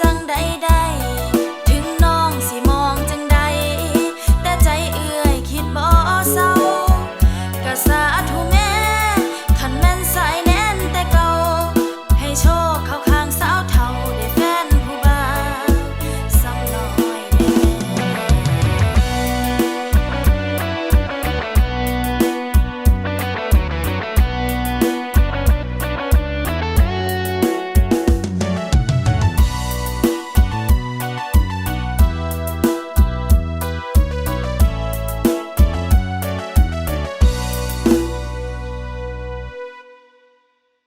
จังใดได้